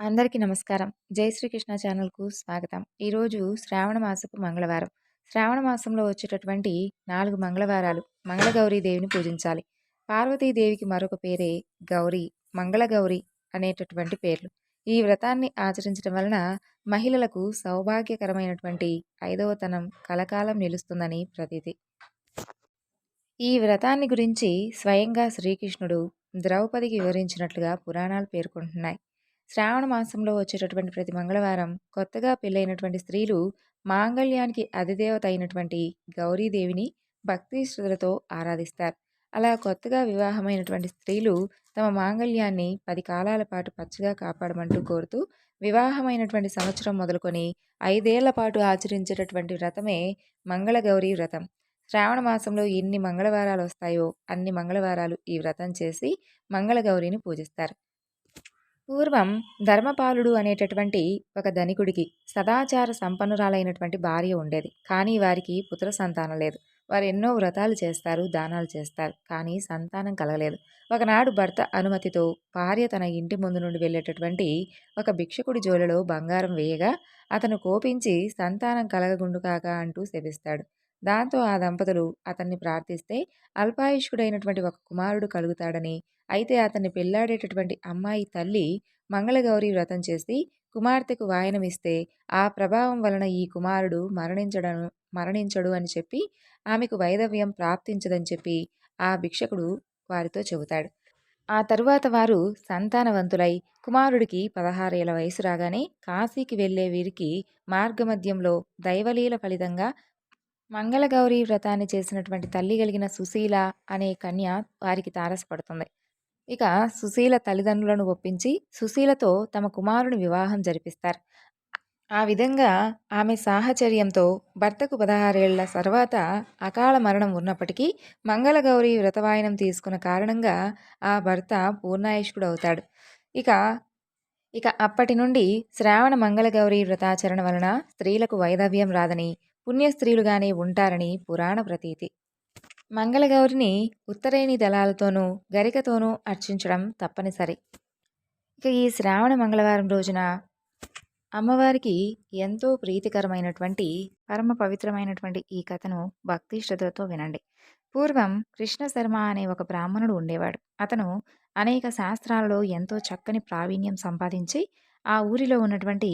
అందరికీ నమస్కారం. జై శ్రీకృష్ణ ఛానల్‌కు స్వాగతం. ఈరోజు శ్రావణ మాసపు మంగళవారం. శ్రావణ మాసంలో వచ్చేటటువంటి నాలుగు మంగళవారాలు మంగళగౌరీ దేవిని పూజించాలి. పార్వతీదేవికి మరొక పేరే గౌరి, మంగళగౌరి అనేటటువంటి పేర్లు. ఈ వ్రతాన్ని ఆచరించడం వలన మహిళలకు సౌభాగ్యకరమైనటువంటి ఐదవతనం కలకాలం నిలుస్తుందని ప్రతీతి. ఈ వ్రతాన్ని గురించి స్వయంగా శ్రీకృష్ణుడు ద్రౌపదికి వివరించినట్లుగా పురాణాలు పేర్కొంటున్నాయి. శ్రావణ మాసంలో వచ్చేటటువంటి ప్రతి మంగళవారం కొత్తగా పెళ్ళైనటువంటి స్త్రీలు మాంగళ్యానికి అధిదేవత అయినటువంటి గౌరీదేవిని భక్తి శ్రద్ధలతో ఆరాధిస్తారు. అలా కొత్తగా వివాహమైనటువంటి స్త్రీలు తమ మాంగళ్యాన్ని పది కాలాల పాటు పచ్చగా కాపాడమంటూ కోరుతూ వివాహమైనటువంటి సంవత్సరం మొదలుకొని ఐదేళ్ళ పాటు ఆచరించేటటువంటి వ్రతమే మంగళగౌరీ వ్రతం. శ్రావణ మాసంలో ఎన్ని మంగళవారాలు వస్తాయో అన్ని మంగళవారాలు ఈ వ్రతం చేసి మంగళగౌరిని పూజిస్తారు. పూర్వం ధర్మపాలుడు అనేటటువంటి ఒక ధనికుడికి సదాచార సంపన్నురాలైనటువంటి భార్య ఉండేది. కానీ వారికి పుత్ర సంతానం లేదు. వారు ఎన్నో వ్రతాలు చేస్తారు, దానాలు చేస్తారు. కానీ సంతానం కలగలేదు. ఒకనాడు భర్త అనుమతితో భార్య తన ఇంటి ముందు నుండి వెళ్ళేటటువంటి ఒక భిక్షకుడి జోలలో బంగారం వేయగా అతను కోపించి సంతానం కలగగుండుగాక అంటూ శపిస్తాడు. దాంతో ఆ దంపతులు అతన్ని ప్రార్థిస్తే అల్పాయుష్కుడైనటువంటి ఒక కుమారుడు కలుగుతాడని, అయితే అతన్ని పెళ్ళాడేటటువంటి అమ్మాయి తల్లి మంగళగౌరి వ్రతం చేసి కుమార్తెకు వాయనమిస్తే ఆ ప్రభావం వలన ఈ కుమారుడు మరణించడను మరణించడు అని చెప్పి ఆమెకు వైధవ్యం ప్రాప్తించదని చెప్పి ఆ భిక్షకుడు వారితో చెబుతాడు. ఆ తరువాత వారు సంతానవంతులై కుమారుడికి పదహారేళ్ళ వయసు రాగానే కాశీకి వెళ్ళే వీరికి మార్గమధ్యంలో దైవలీల ఫలితంగా మంగళగౌరి వ్రతాన్ని చేసినటువంటి తల్లి కలిగిన సుశీల అనే కన్య వారికి తారసపడుతుంది. ఇక సుశీల తల్లిదండ్రులను ఒప్పించి సుశీలతో తమ కుమారుని వివాహం జరిపిస్తారు. ఆ విధంగా ఆమె సాహచర్యంతో భర్తకు పదహారేళ్ళ తర్వాత అకాల మరణం ఉన్నప్పటికీ మంగళగౌరి వ్రతవాయనం తీసుకున్న కారణంగా ఆ భర్త పూర్ణాయుష్కుడవుతాడు. ఇక ఇక అప్పటి నుండి శ్రావణ మంగళగౌరి వ్రతాచరణ వలన స్త్రీలకు వైధవ్యం రాదని, పుణ్యస్త్రీలుగానే ఉంటారని పురాణ ప్రతీతి. మంగళగౌరిని ఉత్తరేణి దళాలతోనూ, గరికతోనూ అర్చించడం తప్పనిసరి. ఇక ఈ శ్రావణ మంగళవారం రోజున అమ్మవారికి ఎంతో ప్రీతికరమైనటువంటి పరమ పవిత్రమైనటువంటి ఈ కథను భక్తి శ్రద్ధతో వినండి. పూర్వం కృష్ణశర్మ అనే ఒక బ్రాహ్మణుడు ఉండేవాడు. అతను అనేక శాస్త్రాలలో ఎంతో చక్కని ప్రావీణ్యం సంపాదించి ఆ ఊరిలో ఉన్నటువంటి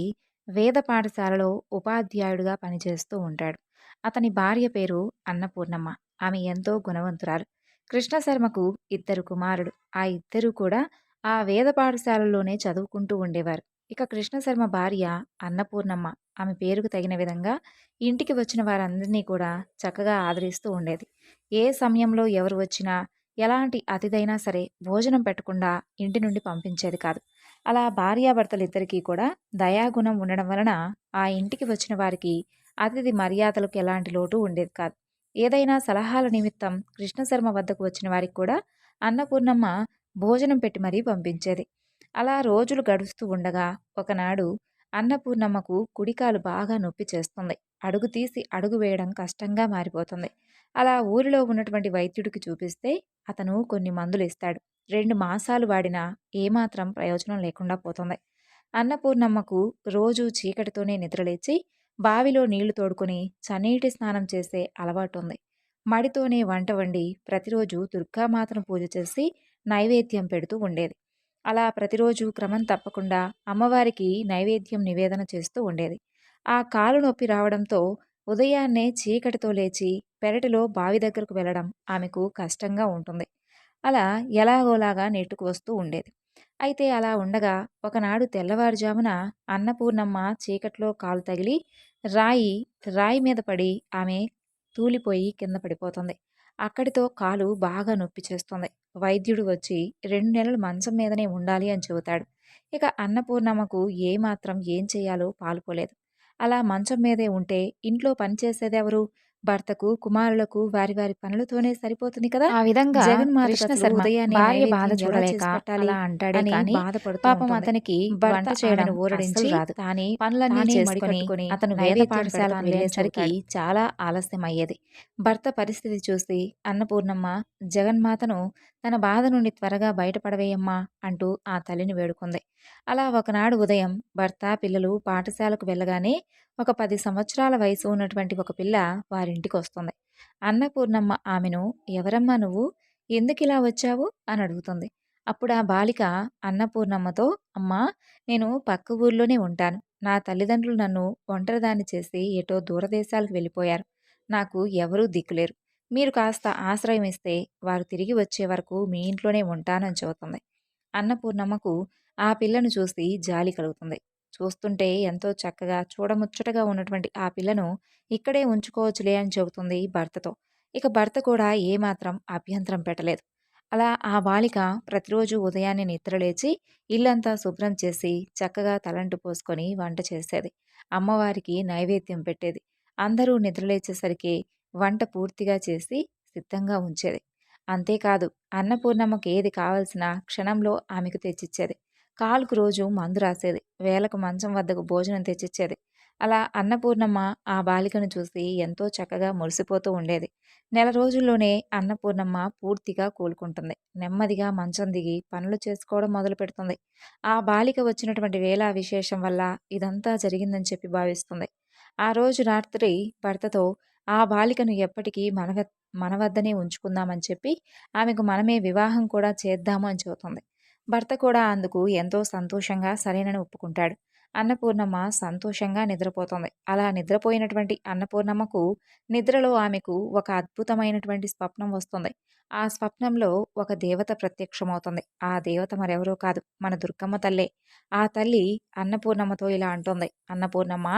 వేద పాఠశాలలో ఉపాధ్యాయుడిగా పనిచేస్తూ ఉంటాడు. అతని భార్య పేరు అన్నపూర్ణమ్మ. ఆమె ఎంతో గుణవంతురాలు. కృష్ణశర్మకు ఇద్దరు కుమారుడు ఆ ఇద్దరూ కూడా ఆ వేద పాఠశాలలోనే చదువుకుంటూ ఉండేవారు. ఇక కృష్ణశర్మ భార్య అన్నపూర్ణమ్మ ఆమె పేరుకు తగిన విధంగా ఇంటికి వచ్చిన వారందరినీ కూడా చక్కగా ఆదరిస్తూ ఉండేది. ఏ సమయంలో ఎవరు వచ్చినా ఎలాంటి అతిథైనా సరే భోజనం పెట్టకుండా ఇంటి నుండి పంపించేది కాదు. అలా భార్యాభర్తలిద్దరికీ కూడా దయాగుణం ఉండడం వలన ఆ ఇంటికి వచ్చిన వారికి అతిథి మర్యాదలకు ఎలాంటి లోటు ఉండేది కాదు. ఏదైనా సలహాల నిమిత్తం కృష్ణశర్మ వద్దకు వచ్చిన వారికి కూడా అన్నపూర్ణమ్మ భోజనం పెట్టి మరీ పంపించేది. అలా రోజులు గడుస్తూ ఉండగా ఒకనాడు అన్నపూర్ణమ్మకు కుడికాలు బాగా నొప్పి చేస్తుంది. అడుగు తీసి అడుగు వేయడం కష్టంగా మారిపోతుంది. అలా ఊరిలో ఉన్నటువంటి వైద్యుడికి చూపిస్తే అతను కొన్ని మందులు ఇస్తాడు. రెండు మాసాలు వాడినా ఏమాత్రం ప్రయోజనం లేకుండా పోతుంది. అన్నపూర్ణమ్మకు రోజూ చీకటితోనే నిద్రలేచి బావిలో నీళ్ళు తోడుకొని చన్నీటి స్నానం చేసే అలవాటు ఉంది మడితోనే వంట వండి ప్రతిరోజు దుర్గామాతను పూజ చేసి నైవేద్యం పెడుతూ ఉండేది. అలా ప్రతిరోజు క్రమం తప్పకుండా అమ్మవారికి నైవేద్యం నివేదన చేస్తూ ఉండేది. ఆ కాలు నొప్పి రావడంతో ఉదయాన్నే చీకటితో లేచి పెరటిలో బావి దగ్గరకు వెళ్ళడం ఆమెకు కష్టంగా ఉంటుంది. అలా ఎలాగోలాగా నెట్టుకు వస్తూ ఉండేది. అయితే అలా ఉండగా ఒకనాడు తెల్లవారుజామున అన్నపూర్ణమ్మ చీకట్లో కాలు తగిలి రాయి రాయి మీద పడి ఆమె తూలిపోయి కింద పడిపోతుంది. అక్కడితో కాలు బాగా నొప్పి చేస్తుంది. వైద్యుడు వచ్చి రెండు నెలలు మంచం మీదనే ఉండాలి అని చెబుతాడు. ఇక అన్నపూర్ణమ్మకు ఏమాత్రం ఏం చేయాలో పాలుపోలేదు. అలా మంచం మీదే ఉంటే ఇంట్లో పనిచేసేదెవరు? భర్తకు, కుమారులకు వారి వారి పనులతోనే సరిపోతుంది కదా! ఆ విధంగా జగన్మాత ఉదయాన్నే బాధ చూడలేక అలా అంటాడే కానీ బాధపడుతూ పాపం. అతనికి వంట చేయడం ఊరడించి రాదు. తానే పనులన్నీ చేసుకొని అతను వేద అని వెళ్ళేసరికి. చాలా ఆలస్యం అయ్యేది. భర్త పరిస్థితి చూసి అన్నపూర్ణమ్మ జగన్మాతను తన బాధ నుండి త్వరగా బయటపడవేయమ్మా అంటూ ఆ తల్లిని వేడుకుంది. అలా ఒకనాడు ఉదయం భర్త పిల్లలు పాఠశాలకు వెళ్ళగానే ఒక పది సంవత్సరాల వయసు ఉన్నటువంటి ఒక పిల్ల వారింటికి వస్తుంది. అన్నపూర్ణమ్మ ఆమెను ఎవరమ్మా నువ్వు? ఎందుకు ఇలా వచ్చావు? అని అడుగుతుంది. అప్పుడు ఆ బాలిక అన్నపూర్ణమ్మతో అమ్మా నేను పక్క ఊర్లోనే ఉంటాను. నా తల్లిదండ్రులు నన్ను ఒంటరిదాన్ని చేసి ఎటో దూరదేశాలకు వెళ్ళిపోయారు. నాకు ఎవరూ దిక్కులేరు. మీరు కాస్త ఆశ్రయం ఇస్తే వారు తిరిగి వచ్చే వరకు మీ ఇంట్లోనే ఉంటానని చెబుతుంది. అన్నపూర్ణమ్మకు ఆ పిల్లను చూసి జాలి కలుగుతుంది. చూస్తుంటే ఎంతో చక్కగా చూడముచ్చటగా ఉన్నటువంటి ఆ పిల్లను ఇక్కడే ఉంచుకోవచ్చులే అని చెబుతుంది భర్తతో. ఇక భర్త కూడా ఏమాత్రం అభ్యంతరం పెట్టలేదు. అలా ఆ బాలిక ప్రతిరోజు ఉదయాన్నే నిద్రలేచి ఇల్లంతా శుభ్రం చేసి చక్కగా తలంటు పోసుకొని వంట చేసేది. అమ్మవారికి నైవేద్యం పెట్టేది. అందరూ నిద్రలేచేసరికి వంట పూర్తిగా చేసి సిద్ధంగా ఉంచేది. అంతేకాదు అన్నపూర్ణమ్మకి ఏది కావలసిన క్షణంలో ఆమెకు తెచ్చిచ్చేది. కాలుకు రోజు మందు రాసేది. వేలకు మంచం వద్దకు భోజనం తెచ్చిచ్చేది. అలా అన్నపూర్ణమ్మ ఆ బాలికను చూసి ఎంతో చక్కగా మురిసిపోతూ ఉండేది. నెల రోజుల్లోనే అన్నపూర్ణమ్మ పూర్తిగా కోలుకుంటుంది. నెమ్మదిగా మంచం దిగి పనులు చేసుకోవడం మొదలు పెడుతుంది. ఆ బాలిక వచ్చినటువంటి వేళ విశేషం వల్ల ఇదంతా జరిగిందని చెప్పి భావిస్తుంది. ఆ రోజు రాత్రి భర్తతో ఆ బాలికను ఎప్పటికీ మన మన వద్దనే ఉంచుకుందామని చెప్పి ఆమెకు మనమే వివాహం కూడా చేద్దాము అని చెబుతుంది. భర్త కూడా అందుకు ఎంతో సంతోషంగా సరేనని ఒప్పుకుంటాడు. అన్నపూర్ణమ్మ సంతోషంగా నిద్రపోతుంది. అలా నిద్రపోయినటువంటి అన్నపూర్ణమ్మకు నిద్రలో ఆమెకు ఒక అద్భుతమైనటువంటి స్వప్నం వస్తుంది. ఆ స్వప్నంలో ఒక దేవత ప్రత్యక్షమవుతుంది. ఆ దేవత మరెవరో కాదు మన దుర్గమ్మ తల్లే. ఆ తల్లి అన్నపూర్ణమ్మతో ఇలా అంటుంది. అన్నపూర్ణమ్మ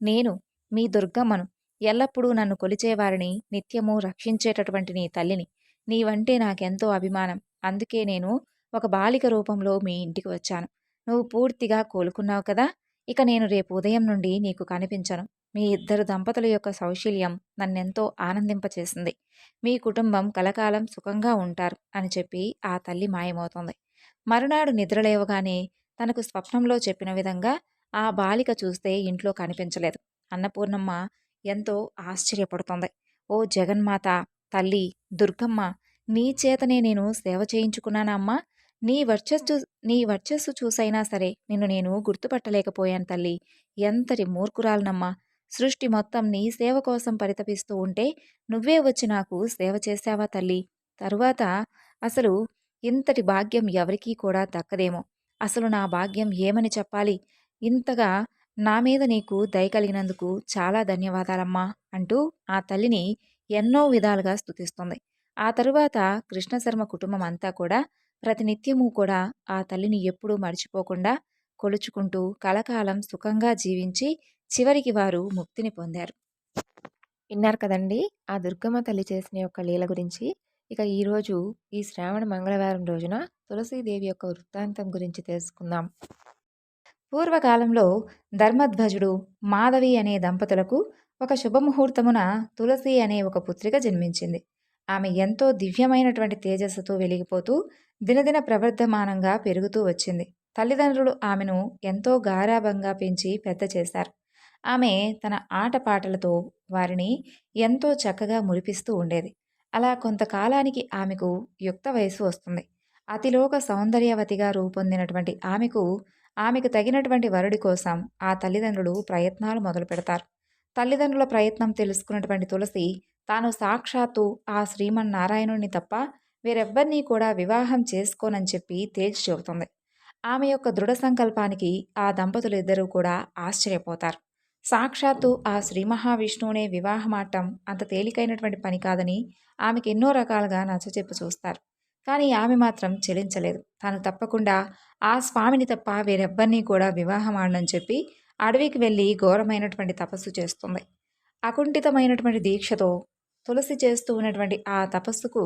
నేను మీ దుర్గమ్మను ఎల్లప్పుడూ నన్ను కొలిచేవారిని నిత్యము రక్షించేటటువంటి నీ తల్లిని. నీవంటే నాకెంతో అభిమానం. అందుకే నేను ఒక బాలిక రూపంలో మీ ఇంటికి వచ్చాను. నువ్వు పూర్తిగా కోలుకున్నావు కదా? ఇక నేను రేపు ఉదయం నుండి నీకు కనిపించను. మీ ఇద్దరు దంపతుల యొక్క సౌశీల్యం నన్నెంతో ఆనందింపచేసింది. మీ కుటుంబం కలకాలం సుఖంగా ఉంటారు అని చెప్పి ఆ తల్లి మాయమవుతుంది. మరునాడు నిద్రలేవగానే తనకు స్వప్నంలో చెప్పిన విధంగా ఆ బాలిక చూస్తే ఇంట్లో కనిపించలేదు. అన్నపూర్ణమ్మ ఎంతో ఆశ్చర్యపడుతుంది. ఓ జగన్మాత తల్లి దుర్గమ్మ నీ చేతనే నేను సేవ చేయించుకున్నానమ్మా నీ వర్చస్సు నీ వర్చస్సు చూసైనా సరే నిన్ను నేను గుర్తుపట్టలేకపోయాను తల్లి. ఎంతటి మూర్ఖురాలనమ్మా! సృష్టి మొత్తం నీ సేవ కోసం పరితపిస్తూ ఉంటే నువ్వే వచ్చి నాకు సేవ చేశావా తల్లి? తరువాత అసలు ఇంతటి భాగ్యం ఎవరికీ కూడా దక్కదేమో. అసలు నా భాగ్యం ఏమని చెప్పాలి? ఇంతగా నా మీద నీకు దయ కలిగినందుకు చాలా ధన్యవాదాలమ్మా అంటూ ఆ తల్లిని ఎన్నో విధాలుగా స్థుతిస్తుంది ఆ తరువాత కృష్ణశర్మ కుటుంబం అంతా కూడా ప్రతినిత్యము కూడా ఆ తల్లిని ఎప్పుడూ మర్చిపోకుండా కొలుచుకుంటూ కలకాలం సుఖంగా జీవించి చివరికి వారు ముక్తిని పొందారు. విన్నారు కదండి ఆ దుర్గమ్మ తల్లి చేసిన యొక్క లీల గురించి. ఇక ఈరోజు ఈ శ్రావణ మంగళవారం రోజున తులసీదేవి యొక్క వృత్తాంతం గురించి తెలుసుకుందాం. పూర్వకాలంలో ధర్మధ్వజుడు మాధవి అనే దంపతులకు ఒక శుభముహూర్తమున తులసి అనే ఒక పుత్రిక జన్మించింది. ఆమె ఎంతో దివ్యమైనటువంటి తేజస్సుతో వెలిగిపోతూ దినదిన ప్రవర్ధమానంగా పెరుగుతూ వచ్చింది. తల్లిదండ్రులు ఆమెను ఎంతో గారాభంగా పెంచి పెద్ద చేశారు. ఆమె తన ఆటపాటలతో వారిని ఎంతో చక్కగా మురిపిస్తూ ఉండేది. అలా కొంతకాలానికి ఆమెకు యుక్త వయసు వస్తుంది. అతిలోక సౌందర్యవతిగా రూపొందినటువంటి ఆమెకు ఆమెకు తగినటువంటి వరుడి కోసం ఆ తల్లిదండ్రులు ప్రయత్నాలు మొదలు పెడతారు. తల్లిదండ్రుల ప్రయత్నం తెలుసుకున్నటువంటి తులసి తాను సాక్షాత్తు ఆ శ్రీమన్నారాయణుడిని తప్ప వేరెవ్వరినీ కూడా వివాహం చేసుకోనని చెప్పి తేల్చి చెబుతుంది. ఆమె యొక్క దృఢ సంకల్పానికి ఆ దంపతులు ఇద్దరూ కూడా ఆశ్చర్యపోతారు. సాక్షాత్తు ఆ శ్రీ మహావిష్ణువునే వివాహమాటం అంత తేలికైనటువంటి పని కాదని ఆమెకు ఎన్నో రకాలుగా నచ్చచెప్పు చూస్తారు. కానీ ఆమె మాత్రం చెలించలేదు. తాను తప్పకుండా ఆ స్వామిని తప్ప వేరెవ్వరినీ కూడా వివాహం ఆడనని చెప్పి అడవికి వెళ్ళి ఘోరమైనటువంటి తపస్సు చేస్తుంది. అకుంఠితమైనటువంటి దీక్షతో తులసి చేస్తూ ఉన్నటువంటి ఆ తపస్సుకు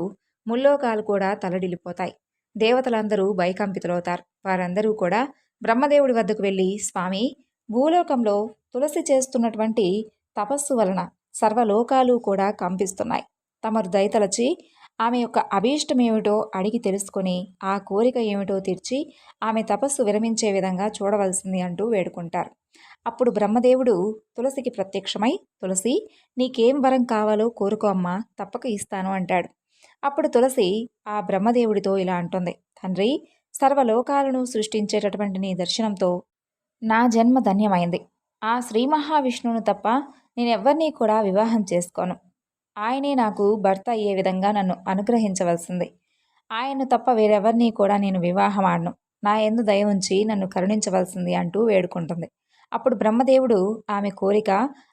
ముల్లోకాలు కూడా తలడిల్లిపోతాయి. దేవతలందరూ భయకంపితులవుతారు. వారందరూ కూడా బ్రహ్మదేవుడి వద్దకు వెళ్ళి స్వామి భూలోకంలో తులసి చేస్తున్నటువంటి తపస్సు వలన సర్వలోకాలు కూడా కంపిస్తున్నాయి. తమరు దయతలచి ఆమె యొక్క అభీష్టం ఏమిటో అడిగి తెలుసుకొని ఆ కోరిక ఏమిటో తీర్చి ఆమె తపస్సు విరమించే విధంగా చూడవలసింది అంటూ వేడుకుంటారు. అప్పుడు బ్రహ్మదేవుడు తులసికి ప్రత్యక్షమై తులసి నీకేం వరం కావాలో కోరుకో అమ్మా తప్పక ఇస్తాను అంటాడు. అప్పుడు తులసి ఆ బ్రహ్మదేవుడితో ఇలా అంటుంది. తండ్రి సర్వలోకాలను సృష్టించేటటువంటి నీ దర్శనంతో నా జన్మ ధన్యమైంది. ఆ శ్రీ మహావిష్ణువును తప్ప నేనెవ్వరినీ కూడా వివాహం చేసుకోను. ఆయనే నాకు భర్త అయ్యే విధంగా నన్ను అనుగ్రహించవలసింది. ఆయన్ను తప్ప వేరెవరినీ కూడా నేను వివాహం ఆడను. నా ఎందు దయ ఉంచి నన్ను కరుణించవలసింది అంటూ వేడుకుంటుంది. అప్పుడు బ్రహ్మదేవుడు ఆమె కోరిక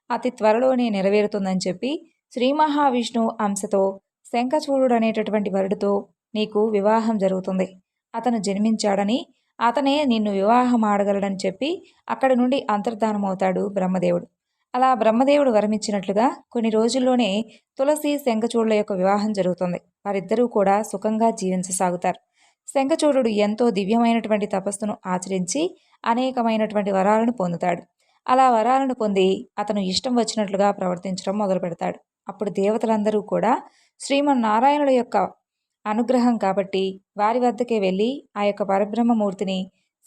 అతి త్వరలోనే నెరవేరుతుందని చెప్పి శ్రీ మహావిష్ణువు అంశతో శంఖచూడు అనేటటువంటి వరుడితో నీకు వివాహం జరుగుతుంది. అతను జన్మించాడని అతనే నిన్ను వివాహం ఆడగలడని చెప్పి అక్కడి నుండి అంతర్ధానమవుతాడు బ్రహ్మదేవుడు. అలా బ్రహ్మదేవుడు వరమిచ్చినట్లుగా కొన్ని రోజుల్లోనే తులసి శంఖచూడుల యొక్క వివాహం జరుగుతుంది. వారిద్దరూ కూడా సుఖంగా జీవించసాగుతారు. శంఖచూడు ఎంతో దివ్యమైనటువంటి తపస్సును ఆచరించి అనేకమైనటువంటి వరాలను పొందుతాడు. అలా వరాలను పొంది అతను ఇష్టం వచ్చినట్లుగా ప్రవర్తించడం మొదలు పెడతాడు అప్పుడు దేవతలందరూ కూడా శ్రీమన్నారాయణుల యొక్క అనుగ్రహం కాబట్టి వారి వద్దకే వెళ్ళి ఆ యొక్క పరబ్రహ్మమూర్తిని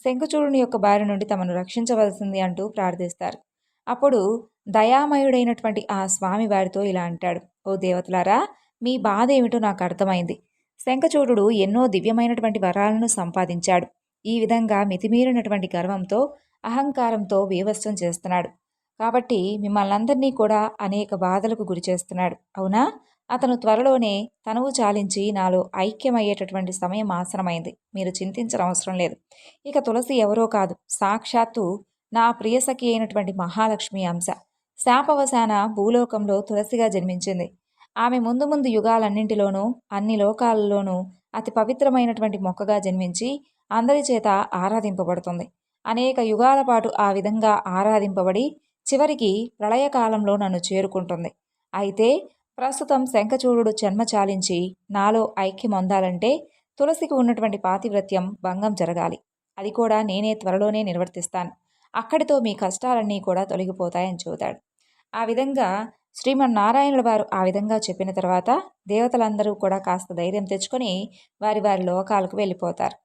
శంఖచూడుని యొక్క బారి నుండి తమను రక్షించవలసింది అంటూ ప్రార్థిస్తారు. అప్పుడు దయామయుడైనటువంటి ఆ స్వామి వారితో ఇలా అంటాడు ఓ దేవతలారా మీ బాధ ఏమిటో నాకు అర్థమైంది. శంఖచూడు ఎన్నో దివ్యమైనటువంటి వరాలను సంపాదించాడు. ఈ విధంగా మితిమీరినటువంటి గర్వంతో అహంకారంతో బీభత్సం చేస్తున్నాడు. కాబట్టి మిమ్మల్ని అందరినీ కూడా అనేక బాధలకు గురి చేస్తున్నాడు. అవునా? అతను త్వరలోనే తనువు చాలించి నాలో ఐక్యమయ్యేటటువంటి సమయం ఆసనమైంది. మీరు చింతించడం అవసరం లేదు. ఇక తులసి ఎవరో కాదు. సాక్షాత్తు నా ప్రియసఖి అయినటువంటి మహాలక్ష్మి అంశ. శాపవశాన భూలోకంలో తులసిగా జన్మించింది. ఆమె ముందు ముందు యుగాలన్నింటిలోనూ అన్ని లోకాలలోనూ అతి పవిత్రమైనటువంటి మొక్కగా జన్మించి అందరి చేత ఆరాధింపబడుతుంది. అనేక యుగాల పాటు ఆ విధంగా ఆరాధింపబడి చివరికి ప్రళయకాలంలో నన్ను చేరుకుంటుంది. అయితే ప్రస్తుతం శంఖచూడు జన్మ చాలించి నాలో ఐక్యం అందాలంటే తులసికి ఉన్నటువంటి పాతివ్రత్యం భంగం జరగాలి. అది కూడా నేనే త్వరలోనే నిర్వర్తిస్తాను. అక్కడితో మీ కష్టాలన్నీ కూడా తొలగిపోతాయని చూతాడు ఆ విధంగా శ్రీమన్నారాయణుల వారు ఆ విధంగా చెప్పిన తర్వాత దేవతలందరూ కూడా కాస్త ధైర్యం తెచ్చుకొని వారి వారి లోకాలకు వెళ్ళిపోతారు.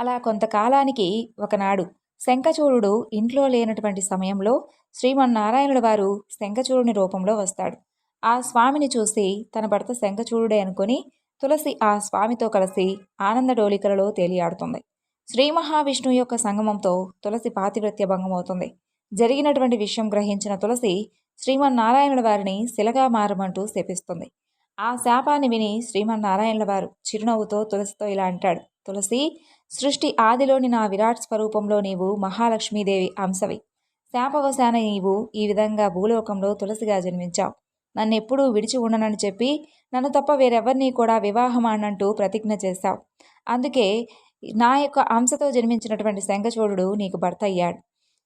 అలా కొంతకాలానికి ఒకనాడు శంఖచూడు ఇంట్లో లేనటువంటి సమయంలో శ్రీమన్నారాయణుల వారు శంఖచూడుని రూపంలో వస్తాడు. ఆ స్వామిని చూసి తన భర్త శంఖచూడుడే అనుకుని తులసి ఆ స్వామితో కలిసి ఆనందడోలికలలో తేలియాడుతుంది. శ్రీ మహావిష్ణువు యొక్క సంగమంతో తులసి పాతివ్రత్య భంగమవుతుంది. జరిగినటువంటి విషయం గ్రహించిన తులసి శ్రీమన్నారాయణుల వారిని శిలగా మారమంటూ శపిస్తుంది. ఆ శాపాన్ని విని శ్రీమన్నారాయణుల వారు చిరునవ్వుతో తులసితో ఇలా అంటాడు. తులసి సృష్టి ఆదిలోని నా విరాట్ స్వరూపంలో నీవు మహాలక్ష్మీదేవి అంశవి. శాపవశాన నీవు ఈ విధంగా భూలోకంలో తులసిగా జన్మించావు. నన్నెప్పుడూ విడిచి ఉండనని చెప్పి నన్ను తప్ప వేరెవరిని కూడా వివాహం అన్నంటూ ప్రతిజ్ఞ చేశావు. అందుకే నా యొక్క అంశతో జన్మించినటువంటి శంఖచూడు నీకు భర్త అయ్యాడు.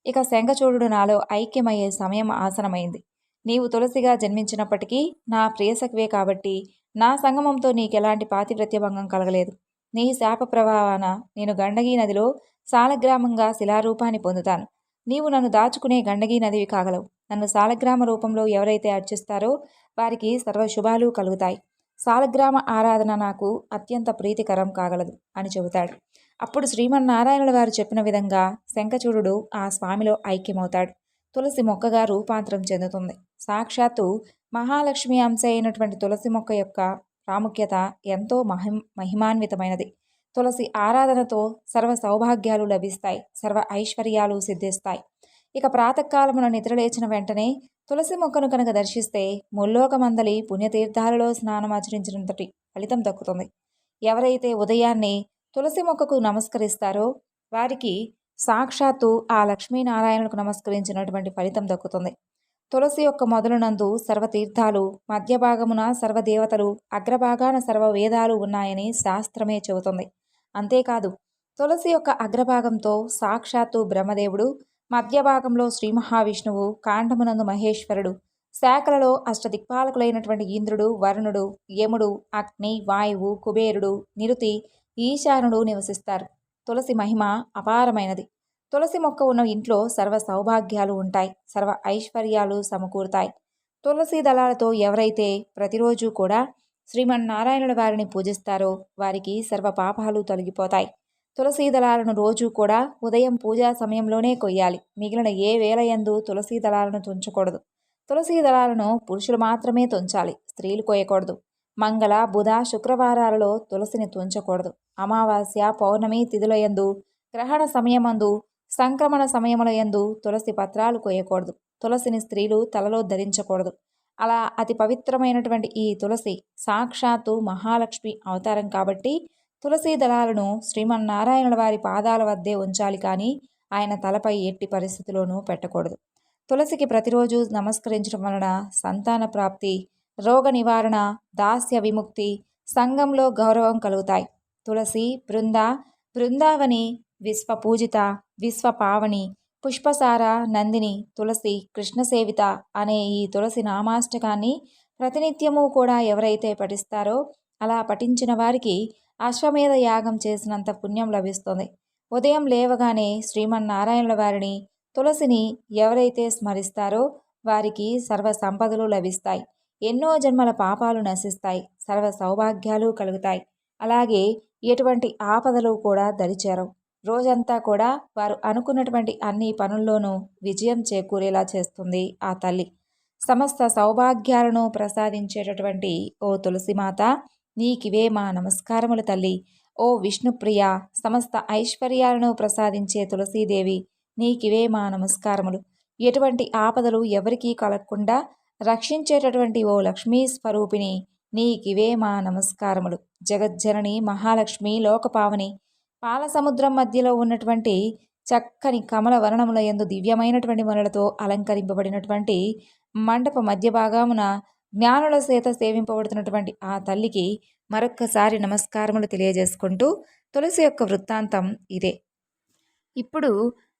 ఇక శంఖచూడు నాలో ఐక్యమయ్యే సమయం ఆసనమైంది. నీవు తులసిగా జన్మించినప్పటికీ నా ప్రియసఖివే కాబట్టి నా సంగమంతో నీకెలాంటి పాతివ్రత్యభంగం కలగలేదు. నీ శాప ప్రభావాన నేను గండగీ నదిలో సాలగ్రామంగా శిలారూపాన్ని పొందుతాను. నీవు నన్ను దాచుకునే గండగీ నదివి కాగలవు. నన్ను సాలగ్రామ రూపంలో ఎవరైతే అర్చిస్తారో వారికి సర్వశుభాలు కలుగుతాయి. సాలగ్రామ ఆరాధన నాకు అత్యంత ప్రీతికరం కాగలదు అని చెబుతాడు. అప్పుడు శ్రీమన్నారాయణుల వారు చెప్పిన విధంగా శంఖచూడు ఆ స్వామిలో ఐక్యమవుతాడు. తులసి మొక్కగా రూపాంతరం చెందుతుంది. సాక్షాత్తు మహాలక్ష్మి అంశ అయినటువంటి తులసి మొక్క యొక్క ప్రాముఖ్యత ఎంతో మహిం మహిమాన్వితమైనది. తులసి ఆరాధనతో సర్వ సౌభాగ్యాలు లభిస్తాయి. సర్వ ఐశ్వర్యాలు సిద్ధిస్తాయి. ఇక ప్రాతకాలమున నిద్రలేచిన వెంటనే తులసి మొక్కను కనుక దర్శిస్తే ముల్లోకమందలి పుణ్యతీర్థాలలో స్నానం ఆచరించినంతటి ఫలితం దక్కుతుంది. ఎవరైతే ఉదయాన్నే తులసి మొక్కకు నమస్కరిస్తారో వారికి సాక్షాత్తు ఆ లక్ష్మీనారాయణకు నమస్కరించినటువంటి ఫలితం దక్కుతుంది. తులసి యొక్క మొదలునందు సర్వతీర్థాలు మధ్య భాగమున సర్వదేవతలు అగ్రభాగాన సర్వ వేదాలు ఉన్నాయని శాస్త్రమే చెబుతుంది. అంతేకాదు తులసి యొక్క అగ్రభాగంతో సాక్షాత్తు బ్రహ్మదేవుడు మధ్య భాగంలో శ్రీ మహావిష్ణువు కాండమునందు మహేశ్వరుడు శాఖలలో అష్టదిక్పాలకులైనటువంటి ఇంద్రుడు వరుణుడు యముడు అగ్ని వాయువు కుబేరుడు నిరుతి ఈశానుడు నివసిస్తారు. తులసి మహిమ అపారమైనది. తులసి మొక్క ఉన్న ఇంట్లో సర్వ సౌభాగ్యాలు ఉంటాయి. సర్వ ఐశ్వర్యాలు సమకూరుతాయి. తులసి దళాలతో ఎవరైతే ప్రతిరోజు కూడా శ్రీమన్నారాయణుల వారిని పూజిస్తారో వారికి సర్వ పాపాలు తొలగిపోతాయి. తులసీ దళాలను రోజు కూడా ఉదయం పూజా సమయంలోనే కొయ్యాలి. మిగిలిన ఏ వేలయందు తులసీ దళాలను తుంచకూడదు. తులసీ దళాలను పురుషులు మాత్రమే తుంచాలి. స్త్రీలు కోయకూడదు మంగళ బుధ శుక్రవారాలలో తులసిని తుంచకూడదు. అమావాస్య పౌర్ణమి తిథుల యందు గ్రహణ సమయమందు సంక్రమణ సమయముల యందు తులసి పత్రాలు కోయకూడదు తులసిని స్త్రీలు తలలో ధరించకూడదు. అలా అతి పవిత్రమైనటువంటి ఈ తులసి సాక్షాత్తు మహాలక్ష్మి అవతారం కాబట్టి తులసి దళాలను శ్రీమన్నారాయణుల వారి పాదాల వద్దే ఉంచాలి కానీ ఆయన తలపై ఎట్టి పరిస్థితిలోనూ పెట్టకూడదు. తులసికి ప్రతిరోజు నమస్కరించడం వలన సంతాన ప్రాప్తి రోగ నివారణ దాస్య విముక్తి సంఘంలో గౌరవం కలుగుతాయి. తులసి బృంద బృందావని విశ్వపూజిత విశ్వపావని పుష్పసార నందిని తులసి కృష్ణసేవిత అనే ఈ తులసి నామాష్టకాన్ని ప్రతినిత్యము కూడా ఎవరైతే పఠిస్తారో అలా పఠించిన వారికి అశ్వమేధ యాగం చేసినంత పుణ్యం లభిస్తుంది. ఉదయం లేవగానే శ్రీమన్నారాయణుల వారిని తులసిని ఎవరైతే స్మరిస్తారో వారికి సర్వ సంపదలు లభిస్తాయి. ఎన్నో జన్మల పాపాలు నశిస్తాయి. సర్వ సౌభాగ్యాలు కలుగుతాయి. అలాగే ఎటువంటి ఆపదలు కూడా దరిచేరవు. రోజంతా కూడా వారు అనుకున్నటువంటి అన్ని పనుల్లోనూ విజయం చేకూరేలా చేస్తుంది ఆ తల్లి. సమస్త సౌభాగ్యాలను ప్రసాదించేటటువంటి ఓ తులసిమాత నీకివే మా నమస్కారములు తల్లి. ఓ విష్ణుప్రియ సమస్త ఐశ్వర్యాలను ప్రసాదించే తులసీదేవి నీకివే మా నమస్కారములు. ఎటువంటి ఆపదలు ఎవరికీ కలగకుండా రక్షించేటటువంటి ఓ లక్ష్మీ స్వరూపిణి నీకివే మా నమస్కారములు. జగజ్జనని మహాలక్ష్మి లోకపావని పాల సముద్రం మధ్యలో ఉన్నటువంటి చక్కని కమల వర్ణముల ఎందు దివ్యమైనటువంటి మనులతో అలంకరింపబడినటువంటి మండప మధ్య భాగమున జ్ఞానుల చేత సేవింపబడుతున్నటువంటి ఆ తల్లికి మరొక్కసారి నమస్కారములు తెలియజేసుకుంటూ తులసి యొక్క వృత్తాంతం ఇదే. ఇప్పుడు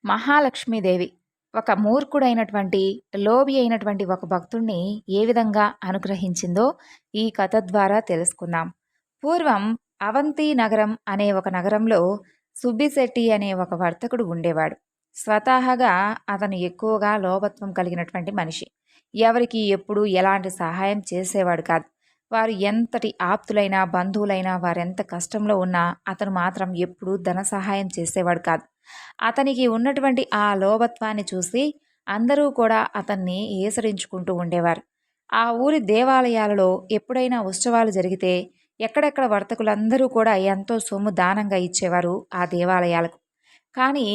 మహాలక్ష్మీదేవి. ఒక మూర్ఖుడైనటువంటి లోబి అయినటువంటి ఒక భక్తుణ్ణి ఏ విధంగా అనుగ్రహించిందో ఈ కథ ద్వారా తెలుసుకుందాం. పూర్వం అవంతి నగరం అనే ఒక నగరంలో సుబ్బిశెట్టి అనే ఒక వర్తకుడు ఉండేవాడు. స్వతహాగా అతను ఎక్కువగా లోభత్వం కలిగినటువంటి మనిషి. ఎవరికి ఎప్పుడు ఎలాంటి సహాయం చేసేవాడు కాదు. వారు ఎంతటి ఆప్తులైనా బంధువులైనా వారెంత కష్టంలో ఉన్నా అతను మాత్రం ఎప్పుడూ ధన సహాయం చేసేవాడు కాదు. అతనికి ఉన్నటువంటి ఆ లోభత్వాన్ని చూసి అందరూ కూడా అతన్ని ఏసరించుకుంటూ ఉండేవారు. ఆ ఊరి దేవాలయాలలో ఎప్పుడైనా ఉత్సవాలు జరిగితే ఎక్కడెక్కడ వర్తకులందరూ కూడా ఎంతో సొమ్ము దానంగా ఇచ్చేవారు ఆ దేవాలయాలకు. కానీ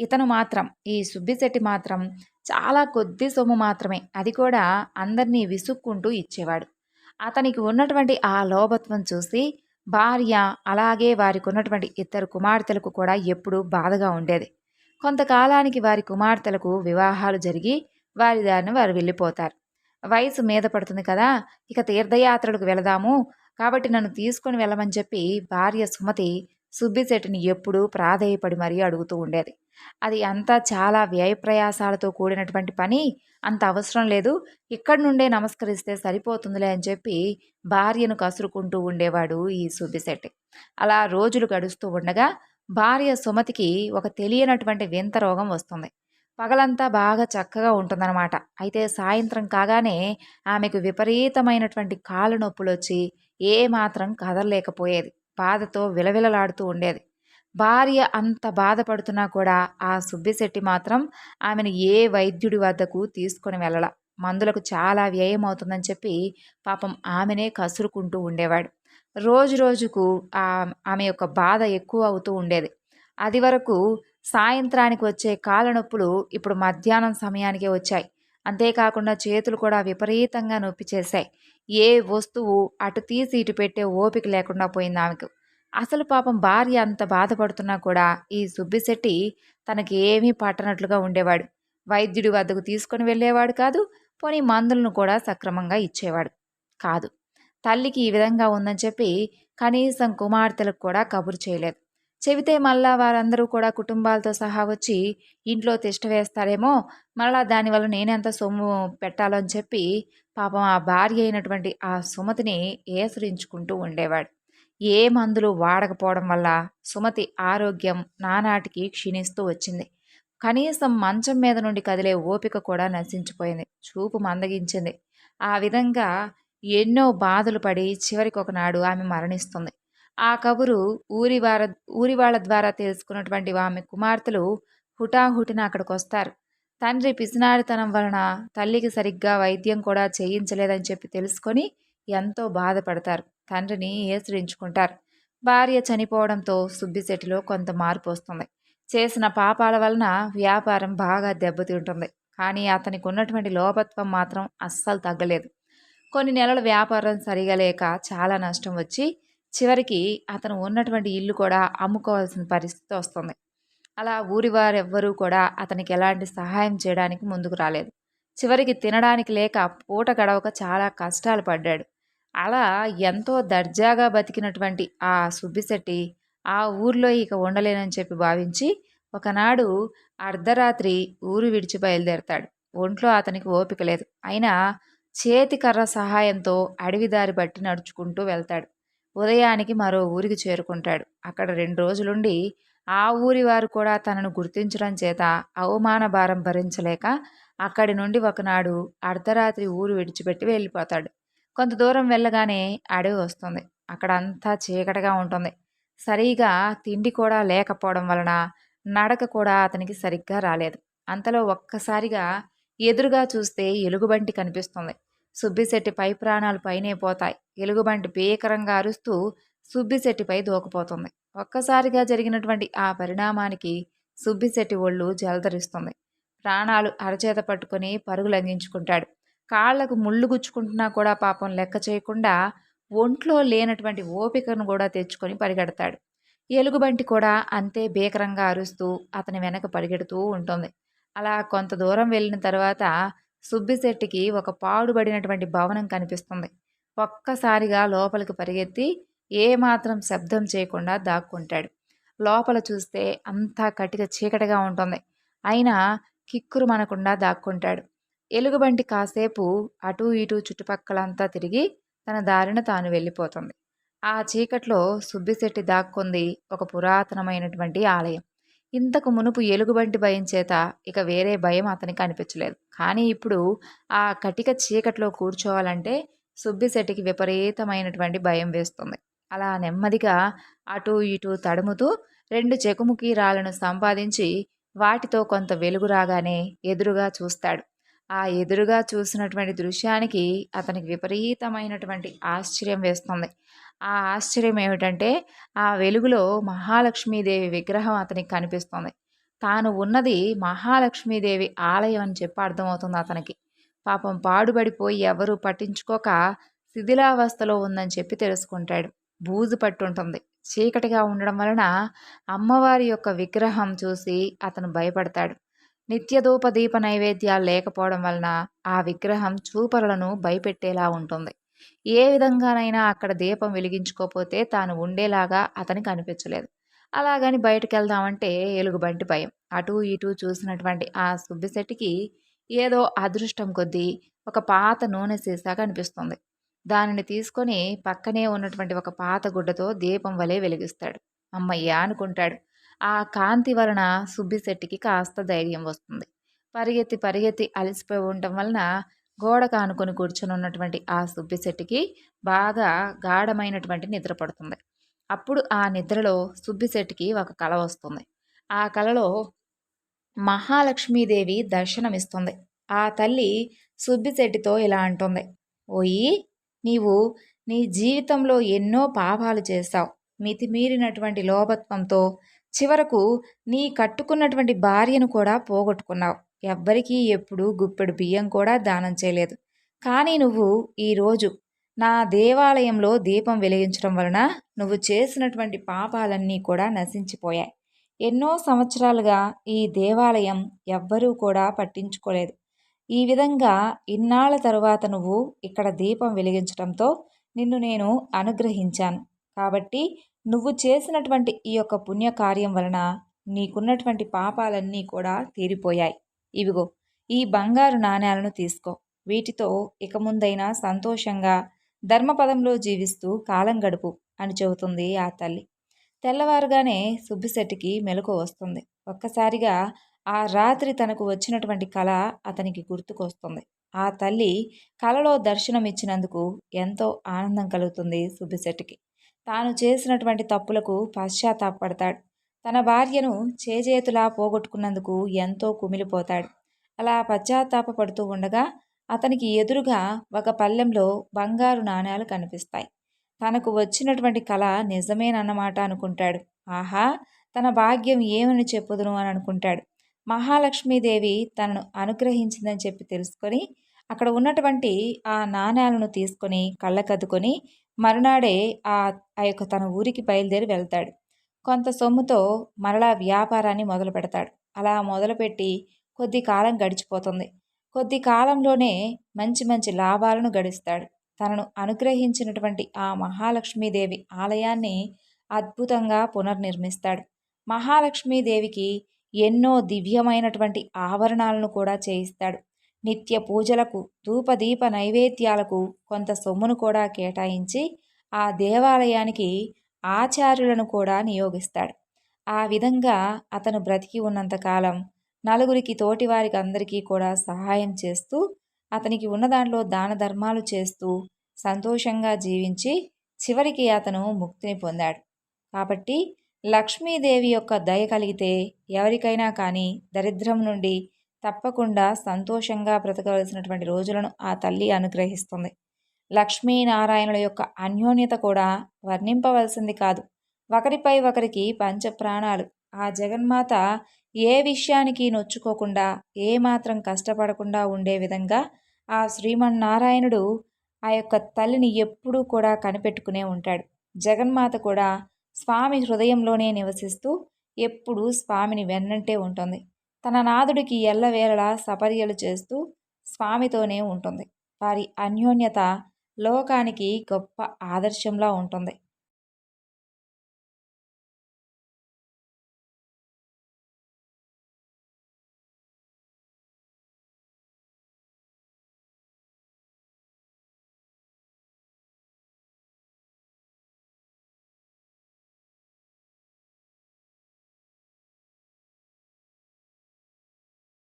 ఇతను మాత్రం ఈ సుబ్బిశెట్టి మాత్రం చాలా కొద్ది సొమ్ము మాత్రమే. అది కూడా అందరినీ విసుక్కుంటూ ఇచ్చేవాడు. అతనికి ఉన్నటువంటి ఆ లోభత్వం చూసి భార్య అలాగే వారికి ఉన్నటువంటి ఇద్దరు కుమార్తెలకు కూడా ఎప్పుడూ బాధగా ఉండేది. కొంతకాలానికి వారి కుమార్తెలకు వివాహాలు జరిగి వారి దారిని వారు వెళ్ళిపోతారు. వయసు మీద పడుతుంది కదా ఇక తీర్థయాత్రలకు వెళదాము. కాబట్టి నన్ను తీసుకొని వెళ్ళమని చెప్పి భార్య సుమతి సుబ్బిశెట్టిని ఎప్పుడూ ప్రాధేయపడి మరీ అడుగుతూ ఉండేది. అది అంతా చాలా వ్యయప్రయాసాలతో కూడినటువంటి పని. అంత అవసరం లేదు. ఇక్కడి నుండే నమస్కరిస్తే సరిపోతుందిలే అని చెప్పి భార్యను కసురుకుంటూ ఉండేవాడు ఈ సుబ్బిశెట్టి అలా రోజులు గడుస్తూ ఉండగా భార్య సుమతికి ఒక తెలియనటువంటి వింత రోగం వస్తుంది. పగలంతా బాగా చక్కగా ఉంటుందన్నమాట. అయితే సాయంత్రం కాగానే ఆమెకు విపరీతమైనటువంటి కాళ్ళ నొప్పులు వచ్చి ఏమాత్రం కదలలేకపోయేది. బాధతో విలవిలలాడుతూ ఉండేది. భార్య అంత బాధపడుతున్నా కూడా ఆ సుబ్బిశెట్టి మాత్రం ఆమెను ఏ వైద్యుడి వద్దకు తీసుకొని వెళ్ళల. మందులకు చాలా వ్యయం అవుతుందని చెప్పి పాపం ఆమెనే కసురుకుంటూ ఉండేవాడు. రోజు రోజుకు ఆమె యొక్క బాధ ఎక్కువ అవుతూ ఉండేది. అది వరకు సాయంత్రానికి వచ్చే కాళ్ళ నొప్పులు ఇప్పుడు మధ్యాహ్నం సమయానికే వచ్చాయి. అంతేకాకుండా చేతులు కూడా విపరీతంగా నొప్పి చేశాయి. ఏ వస్తువు అటు తీసి ఇటు పెట్టే ఓపిక లేకుండా పోయింది ఆమెకు. అసలు పాపం భార్య అంత బాధపడుతున్నా కూడా ఈ సుబ్బిశెట్టి తనకి ఏమీ పట్టనట్లుగా ఉండేవాడు. వైద్యుడి వద్దకు తీసుకొని వెళ్ళేవాడు కాదు పోనీ మందులను కూడా సక్రమంగా ఇచ్చేవాడు కాదు. తల్లికి ఈ విధంగా ఉందని చెప్పి కనీసం కుమార్తెలకు కూడా కబురు చేయలేదు. చెబితే మళ్ళా వారందరూ కూడా కుటుంబాలతో సహా వచ్చి ఇంట్లో తిష్ట వేస్తారేమో మళ్ళా దానివల్ల నేనెంత సొమ్ము పెట్టాలో అని చెప్పి పాపం ఆ భార్య అయినటువంటి ఆ సుమతిని ఏసరించుకుంటూ ఉండేవాడు. ఏ మందులు వాడకపోవడం వల్ల సుమతి ఆరోగ్యం నానాటికి క్షీణిస్తూ వచ్చింది. కనీసం మంచం మీద నుండి కదిలే ఓపిక కూడా నశించిపోయింది. చూపు మందగించింది. ఆ విధంగా ఎన్నో బాధలు పడి చివరికి ఒకనాడు ఆమె మరణిస్తుంది. ఆ కబురు ఊరి వార ఊరి వాళ్ళ ద్వారా తెలుసుకున్నటువంటి ఆమె కుమార్తెలు హుటాహుటిన అక్కడికి వస్తారు తండ్రి పిసినారితనం వలన తల్లికి సరిగ్గా వైద్యం కూడా చేయించలేదని చెప్పి తెలుసుకొని ఎంతో బాధపడతారు. తండ్రిని ఏసరించుకుంటారు భార్య చనిపోవడంతో సుబ్బిశెట్టిలో కొంత మార్పు వస్తుంది. చేసిన పాపాల వలన వ్యాపారం బాగా దెబ్బతింటుంది. కానీ అతనికి ఉన్నటువంటి లోపత్వం మాత్రం అస్సలు తగ్గలేదు. కొన్ని నెలల వ్యాపారం సరిగా లేక చాలా నష్టం వచ్చి చివరికి అతను ఉన్నటువంటి ఇల్లు కూడా అమ్ముకోవాల్సిన పరిస్థితి వస్తుంది. అలా ఊరి వారెవ్వరూ కూడా అతనికి ఎలాంటి సహాయం చేయడానికి ముందుకు రాలేదు. చివరికి తినడానికి లేక పూట గడవక చాలా కష్టాలు పడ్డాడు. అలా ఎంతో దర్జాగా బతికినటువంటి ఆ సుబ్బిశెట్టి ఆ ఊర్లో ఇక ఉండలేనని చెప్పి భావించి ఒకనాడు అర్ధరాత్రి ఊరు విడిచి బయలుదేరతాడు. ఒంట్లో అతనికి ఓపిక లేదు. అయినా చేతికర్ర సహాయంతో అడవి దారి బట్టి నడుచుకుంటూ వెళ్తాడు. ఉదయానికి మరో ఊరికి చేరుకుంటాడు. అక్కడ రెండు రోజులుండి ఆ ఊరి వారు కూడా తనను గుర్తించడం చేత అవమాన భారం భరించలేక అక్కడి నుండి ఒకనాడు అర్ధరాత్రి ఊరు విడిచిపెట్టి వెళ్ళిపోతాడు. కొంత దూరం వెళ్ళగానే అడవి వస్తుంది. అక్కడ అంతా చీకటిగా ఉంటుంది. సరిగా తిండి కూడా లేకపోవడం వలన నడక కూడా అతనికి సరిగ్గా రాలేదు. అంతలో ఒక్కసారిగా ఎదురుగా చూస్తే ఎలుగుబంటి కనిపిస్తుంది. సుబ్బిశెట్టిపై ప్రాణాలు పైనే పోతాయి. ఎలుగుబంటి భీకరంగా అరుస్తూ సుబ్బిశెట్టిపై దూకపోతుంది. ఒక్కసారిగా జరిగినటువంటి ఆ పరిణామానికి సుబ్బిశెట్టి ఒళ్ళు జలధరిస్తుంది. ప్రాణాలు అరచేత పట్టుకుని పరుగు లంఘించుకుంటాడు కాళ్ళకు ముళ్ళు గుచ్చుకుంటున్నా కూడా పాపం లెక్క చేయకుండా ఒంట్లో లేనటువంటి ఓపికను కూడా తెచ్చుకొని పరిగెడతాడు. ఎలుగుబంటి కూడా అంతే భీకరంగా అరుస్తూ అతని వెనక పరిగెడుతూ ఉంటుంది. అలా కొంత దూరం వెళ్ళిన తర్వాత సుబ్బిశెట్టికి ఒక పాడుబడినటువంటి భవనం కనిపిస్తుంది. ఒక్కసారిగా లోపలికి పరిగెత్తి ఏమాత్రం శబ్దం చేయకుండా దాక్కుంటాడు. లోపల చూస్తే అంతా కటిక చీకటిగా ఉంటుంది. అయినా కిక్కురు మనకుండా దాక్కుంటాడు. ఎలుగుబంటి కాసేపు అటూ ఇటూ చుట్టుపక్కలంతా తిరిగి తన దారిన తాను వెళ్ళిపోతుంది. ఆ చీకట్లో సుబ్బిశెట్టి దాక్కుంది ఒక పురాతనమైనటువంటి ఆలయం. ఇంతకు మునుపు ఎలుగుబంటి భయం చేత ఇక వేరే భయం అతనికి అనిపించలేదు. కానీ ఇప్పుడు ఆ కటిక చీకట్లో కూర్చోవాలంటే సుబ్బిశెట్టికి విపరీతమైనటువంటి భయం వేస్తుంది. అలా నెమ్మదిగా అటు ఇటు తడుముతూ రెండు చెకుముకి రాళ్ళను సంపాదించి వాటితో కొంత వెలుగు రాగానే ఎదురుగా చూస్తాడు. ఆ ఎదురుగా చూసినటువంటి దృశ్యానికి అతనికి విపరీతమైనటువంటి ఆశ్చర్యం వేస్తుంది. ఆ ఆశ్చర్యం ఏమిటంటే ఆ వెలుగులో మహాలక్ష్మీదేవి విగ్రహం అతనికి కనిపిస్తుంది. తాను ఉన్నది మహాలక్ష్మీదేవి ఆలయం అని చెప్పి అర్థమవుతుంది అతనికి. పాపం పాడుబడిపోయి ఎవరూ పట్టించుకోక శిథిలావస్థలో ఉందని చెప్పి తెలుసుకుంటాడు. బూజు పట్టుంటుంది చీకటిగా ఉండడం వలన అమ్మవారి యొక్క విగ్రహం చూసి అతను భయపడతాడు. నిత్యధూప దీప నైవేద్యాలు లేకపోవడం వలన ఆ విగ్రహం చూపరులను భయపెట్టేలా ఉంటుంది. ఏ విధంగానైనా అక్కడ దీపం వెలిగించుకోపోతే తాను ఉండేలాగా అతనికి అనిపించలేదు. అలాగని బయటకు వెళ్దామంటే ఎలుగుబంటి భయం. అటు ఇటు చూసినటువంటి ఆ సుబ్బిశెట్టికి ఏదో అదృష్టం కొద్దీ ఒక పాత నూనె సీసా కనిపిస్తుంది దానిని తీసుకొని పక్కనే ఉన్నటువంటి ఒక పాత గుడ్డతో దీపం వలె వెలిగిస్తాడు. అమ్మయ్య అనుకుంటాడు. ఆ కాంతి వలన సుబ్బిశెట్టికి కాస్త ధైర్యం వస్తుంది. పరిగెత్తి పరిగెత్తి అలసిపోయి ఉండటం వలన గోడ కానుకొని కూర్చొని ఉన్నటువంటి ఆ సుబ్బిశెట్టికి బాగా గాఢమైనటువంటి నిద్ర పడుతుంది. అప్పుడు ఆ నిద్రలో సుబ్బిశెట్టికి ఒక కళ వస్తుంది. ఆ కళలో మహాలక్ష్మీదేవి దర్శనమిస్తుంది. ఆ తల్లి సుబ్బిశెట్టితో ఇలా అంటుంది. ఓయి నీవు నీ జీవితంలో ఎన్నో పాపాలు చేశావు. మితిమీరినటువంటి లోభత్వంతో చివరకు నీ కట్టుకున్నటువంటి భార్యను కూడా పోగొట్టుకున్నావు. ఎవ్వరికీ ఎప్పుడు గుప్పెడు బియ్యం కూడా దానం చేయలేదు. కానీ నువ్వు ఈరోజు నా దేవాలయంలో దీపం వెలిగించడం వలన నువ్వు చేసినటువంటి పాపాలన్నీ కూడా నశించిపోయాయి. ఎన్నో సంవత్సరాలుగా ఈ దేవాలయం ఎవ్వరూ కూడా పట్టించుకోలేదు. ఈ విధంగా ఇన్నాళ్ళ తరువాత నువ్వు ఇక్కడ దీపం వెలిగించడంతో నిన్ను నేను అనుగ్రహించాను. కాబట్టి నువ్వు చేసినటువంటి ఈ యొక్క పుణ్యకార్యం వలన నీకున్నటువంటి పాపాలన్నీ కూడా తీరిపోయాయి. ఇవిగో ఈ బంగారు నాణ్యాలను తీసుకో. వీటితో ఇక ముందైనా సంతోషంగా ధర్మపదంలో జీవిస్తూ కాలం గడుపు అని చెబుతుంది ఆ తల్లి. తెల్లవారుగానే సుబ్బిశెట్టికి మెలకు వస్తుంది. ఒక్కసారిగా ఆ రాత్రి తనకు వచ్చినటువంటి కళ అతనికి గుర్తుకొస్తుంది. ఆ తల్లి కలలో దర్శనమిచ్చినందుకు ఎంతో ఆనందం కలుగుతుంది సుబ్బిశెట్టికి. తాను చేసినటువంటి తప్పులకు పశ్చాత్తాపడతాడు తన భార్యను చేజేతులా పోగొట్టుకున్నందుకు ఎంతో కుమిలిపోతాడు. అలా పశ్చాత్తాపడుతూ ఉండగా అతనికి ఎదురుగా ఒక పల్లెంలో బంగారు నాణేలు కనిపిస్తాయి. తనకు వచ్చినటువంటి కళ నిజమేనన్నమాట అనుకుంటాడు. ఆహా! తన భాగ్యం ఏమని చెప్పుదును అని అనుకుంటాడు. మహాలక్ష్మీదేవి తనను అనుగ్రహించిందని చెప్పి తెలుసుకొని అక్కడ ఉన్నటువంటి ఆ నాణ్యాలను తీసుకొని కళ్ళకద్దుకొని మరునాడే ఆ ఆ యొక్క తన ఊరికి బయలుదేరి వెళ్తాడు. కొంత సొమ్ముతో మరలా వ్యాపారాన్ని మొదలు పెడతాడు. అలా మొదలుపెట్టి కొద్ది కాలం గడిచిపోతుంది. కొద్ది కాలంలోనే మంచి మంచి లాభాలను గడిస్తాడు. తనను అనుగ్రహించినటువంటి ఆ మహాలక్ష్మీదేవి ఆలయాన్ని అద్భుతంగా పునర్నిర్మిస్తాడు. మహాలక్ష్మీదేవికి ఎన్నో దివ్యమైనటువంటి ఆభరణాలను కూడా చేయిస్తాడు. నిత్య పూజలకు ధూపదీప నైవేద్యాలకు కొంత సొమ్మును కూడా కేటాయించి ఆ దేవాలయానికి ఆచార్యులను కూడా నియోగిస్తాడు. ఆ విధంగా అతను బ్రతికి ఉన్నంతకాలం నలుగురికి తోటివారికి అందరికీ కూడా సహాయం చేస్తూ అతనికి ఉన్న దాంట్లో దాన ధర్మాలు చేస్తూ సంతోషంగా జీవించి చివరికి అతను ముక్తిని పొందాడు. కాబట్టి లక్ష్మీదేవి యొక్క దయ కలిగితే ఎవరికైనా కానీ దరిద్రం నుండి తప్పకుండా సంతోషంగా బ్రతకవలసినటువంటి రోజులను ఆ తల్లి అనుగ్రహిస్తుంది. లక్ష్మీనారాయణుల యొక్క అన్యోన్యత కూడా వర్ణింపవలసింది కాదు. ఒకరిపై ఒకరికి పంచప్రాణాలు. ఆ జగన్మాత ఏ విషయానికి నొచ్చుకోకుండా ఏమాత్రం కష్టపడకుండా ఉండే విధంగా ఆ శ్రీమన్నారాయణుడు ఆ యొక్క తల్లిని ఎప్పుడూ కూడా కనిపెట్టుకునే ఉంటాడు. జగన్మాత కూడా స్వామి హృదయంలోనే నివసిస్తూ ఎప్పుడూ స్వామిని వెన్నంటే ఉంటుంది. తన నాదుడికి ఎల్లవేళలా సపర్యలు చేస్తూ స్వామితోనే ఉంటుంది. వారి అన్యోన్యత లోకానికి గొప్ప ఆదర్శంలా ఉంటుంది.